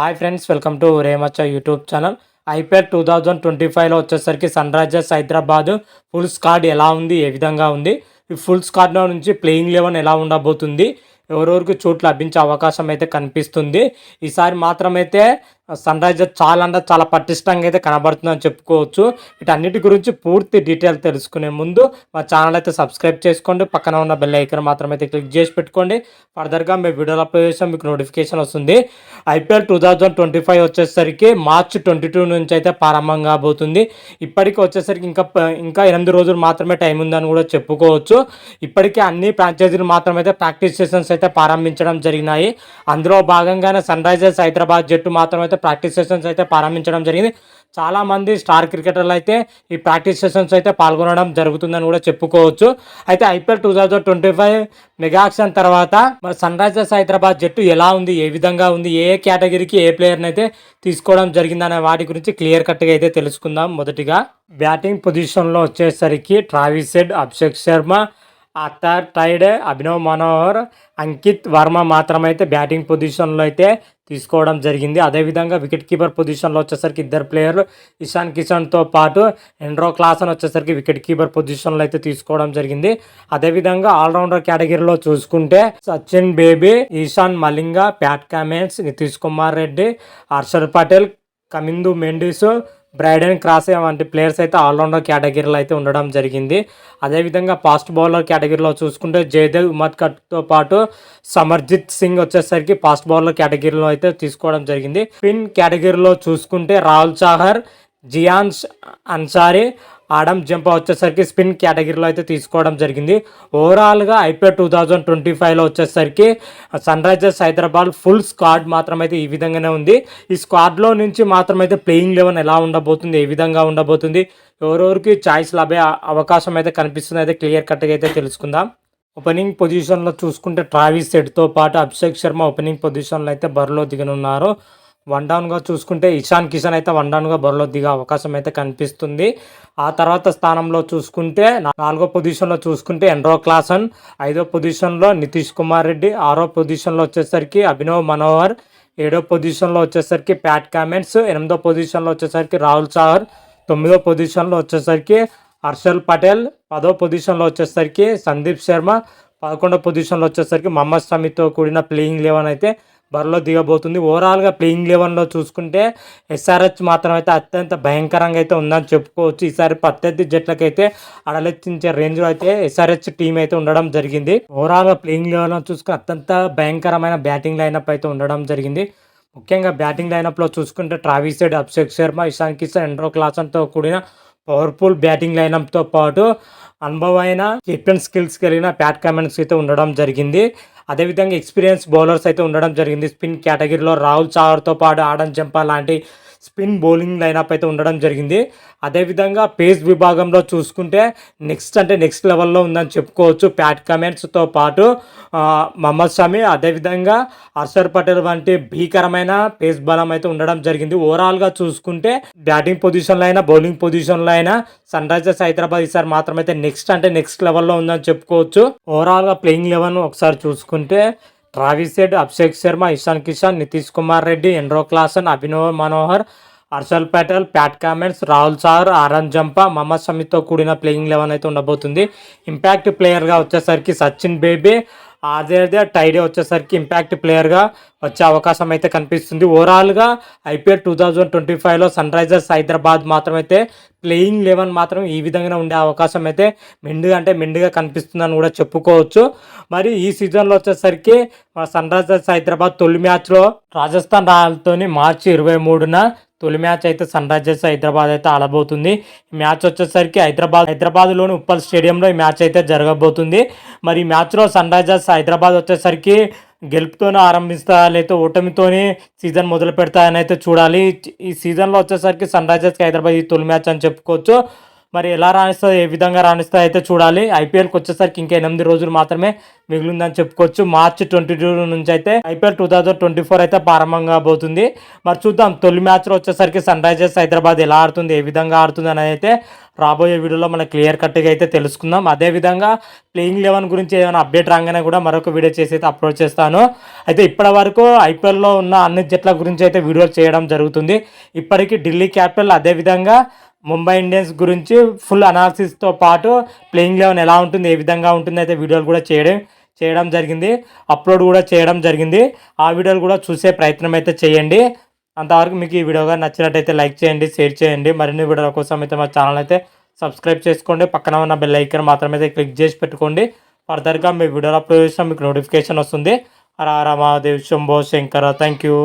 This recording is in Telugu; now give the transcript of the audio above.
Hi friends welcome to Remachcha YouTube channel IPL two thousand twenty ఫైవ్లో వచ్చేసరికి Sunrisers Hyderabad full squad ఎలా ఉంది ఏ విధంగా ఉంది? ఈ ఫుల్ స్కాడ్లో నుంచి ప్లేయింగ్ లెవెన్ ఎలా ఉండబోతుంది? ఎవరెవరికి చోటు లభించే అవకాశం అయితే కనిపిస్తుంది? ఈసారి మాత్రమైతే సన్ రైజర్ చాలా అంటే చాలా పటిష్టంగా అయితే కనబడుతుందని చెప్పుకోవచ్చు. వీటన్నిటి గురించి పూర్తి డీటెయిల్ తెలుసుకునే ముందు మా ఛానల్ అయితే సబ్స్క్రైబ్ చేసుకోండి. పక్కన ఉన్న బెల్ ఐకన్ మాత్రం అయితే క్లిక్ చేసి పెట్టుకోండి. ఫర్దర్గా మేము వీడియోలు అప్లోడ్ చేసాం మీకు నోటిఫికేషన్ వస్తుంది. IPL two thousand twenty five వచ్చేసరికి మార్చ్ ట్వంటీ టూ నుంచి అయితే ప్రారంభం కాబోతుంది. ఇప్పటికి వచ్చేసరికి ఇంకా ఇంకా ఎనిమిది రోజులు మాత్రమే టైం ఉందని కూడా చెప్పుకోవచ్చు. ఇప్పటికే అన్ని ఫ్రాంచైజీలు మాత్రమైతే ప్రాక్టీస్ సెషన్స్ అయితే ప్రారంభించడం జరిగినాయి. అందులో భాగంగానే సన్ రైజర్స్ హైదరాబాద్ జట్టు మాత్రమైతే ప్రాక్టీస్ సెషన్స్ అయితే ప్రారంభించడం జరిగింది. చాలా మంది స్టార్ క్రికెటర్లు అయితే ఈ ప్రాక్టీస్ సెషన్స్ అయితే పాల్గొనడం జరుగుతుందని కూడా చెప్పుకోవచ్చు. అయితే IPL two thousand twenty five mega auction తర్వాత మరి సన్ రైజర్స్ హైదరాబాద్ జట్టు ఎలా ఉంది? ఏ విధంగా ఉంది? ఏ కేటగిరీకి ఏ ప్లేయర్ని అయితే తీసుకోవడం జరిగిందనే వాటి గురించి క్లియర్ కట్గా అయితే తెలుసుకుందాం. మొదటిగా బ్యాటింగ్ పొజిషన్లో వచ్చేసరికి ట్రావిస్ అభిషేక్ శర్మ అత్తార్ టైడే అభినవ్ మనోహర్ అంకిత్ వర్మ మాత్రమైతే బ్యాటింగ్ పొజిషన్లో అయితే తీసుకోవడం జరిగింది. అదేవిధంగా వికెట్ కీపర్ పొజిషన్లో వచ్చేసరికి ఇద్దరు ప్లేయర్లు ఇషాన్ కిషన్తో పాటు ఎండ్రో క్లాసన్ వచ్చేసరికి వికెట్ కీపర్ పొజిషన్లో అయితే తీసుకోవడం జరిగింది. అదేవిధంగా ఆల్రౌండర్ కేటగిరీలో చూసుకుంటే Sachin Baby Eshan Malinga Pat Cummins Nitish Kumar Reddy Harshal Patel Kamindu Mendis Brydon Carse వంటి ప్లేయర్స్ అయితే ఆల్రౌండర్ కేటగిరీలో అయితే ఉండడం జరిగింది. అదేవిధంగా ఫాస్ట్ బౌలర్ కేటగిరీలో చూసుకుంటే జయదేవ్ ఉమద్ కట్తో పాటు సమర్జిత్ సింగ్ వచ్చేసరికి ఫాస్ట్ బౌలర్ కేటగిరీలో అయితే తీసుకోవడం జరిగింది. పిన్ కేటగిరీలో చూసుకుంటే రాహుల్ చాహర్ జియాన్స్ అన్సారీ ఆడమ్ జంపా వచ్చేసరికి స్పిన్ కేటగిరీలో అయితే తీసుకోవడం జరిగింది. ఓవరాల్గా ఐపీఎల్ టూ థౌజండ్ ట్వంటీ ఫైవ్లో వచ్చేసరికి Sunrisers Hyderabad full squad మాత్రమైతే ఈ విధంగానే ఉంది. ఈ స్క్వాడ్లో నుంచి మాత్రమైతే ప్లేయింగ్ లెవెన్ ఎలా ఉండబోతుంది ఏ విధంగా ఉండబోతుంది ఎవరెవరికి ఛాయిస్ లభే అవకాశం అయితే కనిపిస్తుంది అయితే క్లియర్ కట్గా అయితే తెలుసుకుందాం. ఓపెనింగ్ పొజిషన్లో చూసుకుంటే ట్రావిస్ సెట్తో పాటు అభిషేక్ శర్మ ఓపెనింగ్ పొజిషన్లో అయితే బరిలో దిగనున్నారు. వన్ డౌన్గా చూసుకుంటే ఇషాన్ కిషన్ అయితే వన్ డౌన్గా బరిలో దిగే అవకాశం అయితే కనిపిస్తుంది. ఆ తర్వాత స్థానంలో చూసుకుంటే నాలుగో పొజిషన్లో చూసుకుంటే ఎన్రో క్లాసన్ ఐదో పొజిషన్లో నితీష్ కుమార్ రెడ్డి ఆరో పొజిషన్లో వచ్చేసరికి అభినవ్ మనోహర్ ఏడో పొజిషన్లో వచ్చేసరికి ప్యాట్ కామెంట్స్ ఎనిమిదో పొజిషన్లో వచ్చేసరికి రాహుల్ చాహర్ తొమ్మిదో పొజిషన్లో వచ్చేసరికి హర్షల్ పటేల్ పదో పొజిషన్లో వచ్చేసరికి సందీప్ శర్మ పదకొండో పొజిషన్లో వచ్చేసరికి మహమ్మద్ షమీతో కూడిన ప్లేయింగ్ లెవెన్ అయితే బరిలో దిగబోతుంది. ఓవరాల్గా ప్లేయింగ్ లెవెన్లో చూసుకుంటే ఎస్ఆర్హెచ్ మాత్రం అయితే అత్యంత భయంకరంగా అయితే ఉందని చెప్పుకోవచ్చు. ఈసారి ప్రత్యర్థి జట్లకైతే అడలెత్తించే రేంజ్లో అయితే ఎస్ఆర్హెచ్ టీం అయితే ఉండడం జరిగింది. ఓవరాల్గా ప్లేయింగ్ లెవెన్లో చూసుకుని అత్యంత భయంకరమైన బ్యాటింగ్ లైనప్ అయితే ఉండడం జరిగింది. ముఖ్యంగా బ్యాటింగ్ లైనప్లో చూసుకుంటే ట్రావిస్ సైడ్ అభిషేక్ శర్మ ఇషాన్ కిషన్ ఎండ్రో క్లాసన్తో కూడిన పవర్ఫుల్ బ్యాటింగ్ లైనప్తో పాటు అనుభవమైన కెప్టెన్ స్కిల్స్ కలిగిన ప్యాట్ కమెంట్స్ అయితే ఉండడం జరిగింది. అదేవిధంగా ఎక్స్పీరియన్స్ బౌలర్స్ అయితే ఉండడం జరిగింది. స్పిన్ కేటగిరీలో రాహుల్ చావర్తో పాటు ఆడన్ జంపా లాంటి స్పిన్ బౌలింగ్ లైనప్ అయితే ఉండడం జరిగింది. అదేవిధంగా పేస్ విభాగంలో చూసుకుంటే నెక్స్ట్ అంటే నెక్స్ట్ లెవెల్లో ఉందని చెప్పుకోవచ్చు. ప్యాట్ కమెంట్స్తో పాటు మహమ్మద్ షమి అదేవిధంగా అర్షర్ పటేల్ వంటి భీకరమైన పేస్ బలం అయితే ఉండడం జరిగింది. ఓవరాల్గా చూసుకుంటే బ్యాటింగ్ పొజిషన్లో అయినా బౌలింగ్ పొజిషన్లో అయినా సన్ రైజర్స్ హైదరాబాద్ ఈసారి మాత్రమైతే నెక్స్ట్ అంటే నెక్స్ట్ లెవెల్లో ఉందని చెప్పుకోవచ్చు. ఓవరాల్గా ప్లేయింగ్ లెవెన్ ఒకసారి చూసుకుంటే Travis Abhishek Sharma Ishan Kishan Nitish Kumar Reddy ఎండ్రో Klaasen Abhinav Manohar Harshal Patel Pat Cummins Rahul sir Adam Zampa Mohammed షమీతో కూడిన ప్లేయింగ్ లెవెన్ అయితే ఉండబోతుంది. ఇంపాక్ట్ ప్లేయర్గా వచ్చేసరికి సచిన్ బేబీ ఆదే అదే టైడే వచ్చేసరికి ఇంపాక్ట్ ప్లేయర్గా వచ్చే అవకాశం అయితే కనిపిస్తుంది. ఓవరాల్గా ఐపీఎల్ టూ థౌజండ్ ట్వంటీ ఫైవ్లో సన్ రైజర్స్ హైదరాబాద్ మాత్రమైతే ప్లేయింగ్ లెవెన్ మాత్రం ఈ విధంగానే ఉండే అవకాశం అయితే మెండుగా అంటే మెండుగా కనిపిస్తుందని కూడా చెప్పుకోవచ్చు. మరి ఈ సీజన్లో వచ్చేసరికి సన్ రైజర్స్ హైదరాబాద్ తొలి మ్యాచ్లో రాజస్థాన్ రాయల్తోని మార్చి ఇరవై మూడున తొలి మ్యాచ్ అయితే సన్ రైజర్స్ హైదరాబాద్ అయితే ఆడబోతుంది మ్యాచ్ వచ్చేసరికి హైదరాబాద్ హైదరాబాద్లోని ఉప్పల్ స్టేడియంలో ఈ మ్యాచ్ అయితే జరగబోతుంది. మరి ఈ మ్యాచ్లో సన్ రైజర్స్ హైదరాబాద్ వచ్చేసరికి గెలుపుతోనే ఆరంభిస్తా లేకపోతే ఓటమితోనే సీజన్ మొదలు పెడతాయని అయితే చూడాలి. ఈ సీజన్లో వచ్చేసరికి సన్ రైజర్స్కి హైదరాబాద్ ఈ తొలి మ్యాచ్ అని చెప్పుకోవచ్చు. మరి ఎలా రాణిస్తుందో ఏ విధంగా రాణిస్తుందో అయితే చూడాలి. ఐపీఎల్కి వచ్చేసరికి ఇంకా ఎనిమిది రోజులు మాత్రమే మిగిలిందని చెప్పుకోవచ్చు. మార్చి ట్వంటీ టూ నుంచి అయితే IPL two thousand twenty four అయితే ప్రారంభం కాబోతుంది మరి చూద్దాం తొలి మ్యాచ్లో వచ్చేసరికి సన్ రైజర్స్ హైదరాబాద్ ఎలా ఆడుతుంది ఏ విధంగా ఆడుతుంది అనేది అయితే రాబోయే వీడియోలో మనం క్లియర్ కట్గా అయితే తెలుసుకుందాం. అదేవిధంగా ప్లేయింగ్ లెవెన్ గురించి ఏమైనా అప్డేట్ రాగానే కూడా మరొక వీడియో చేసి అయితే అప్లోడ్ చేస్తాను. అయితే ఇప్పటి వరకు ఐపీఎల్లో ఉన్న అన్ని జట్ల గురించి అయితే వీడియోలు చేయడం జరుగుతుంది. ఇప్పటికీ ఢిల్లీ క్యాపిటల్ అదేవిధంగా ముంబై ఇండియన్స్ గురించి ఫుల్ అనాలిసిస్తో పాటు ప్లేయింగ్ లెవెన్ ఎలా ఉంటుంది ఏ విధంగా ఉంటుంది అయితే వీడియోలు కూడా చేయడం చేయడం జరిగింది. అప్లోడ్ కూడా చేయడం జరిగింది. ఆ వీడియోలు కూడా చూసే ప్రయత్నం అయితే చేయండి. అంతవరకు మీకు ఈ వీడియోగా నచ్చినట్టయితే లైక్ చేయండి షేర్ చేయండి. మరిన్ని వీడియోల కోసం అయితే మా ఛానల్ అయితే సబ్స్క్రైబ్ చేసుకోండి. పక్కన ఉన్న బెల్ ఐకన్ మాత్రమే అయితే క్లిక్ చేసి పెట్టుకోండి. ఫర్దర్గా మీ వీడియోలు అప్లోడ్ చేసిన మీకు నోటిఫికేషన్ వస్తుంది. Hara Hara Mahadev Shambho Shankara thank you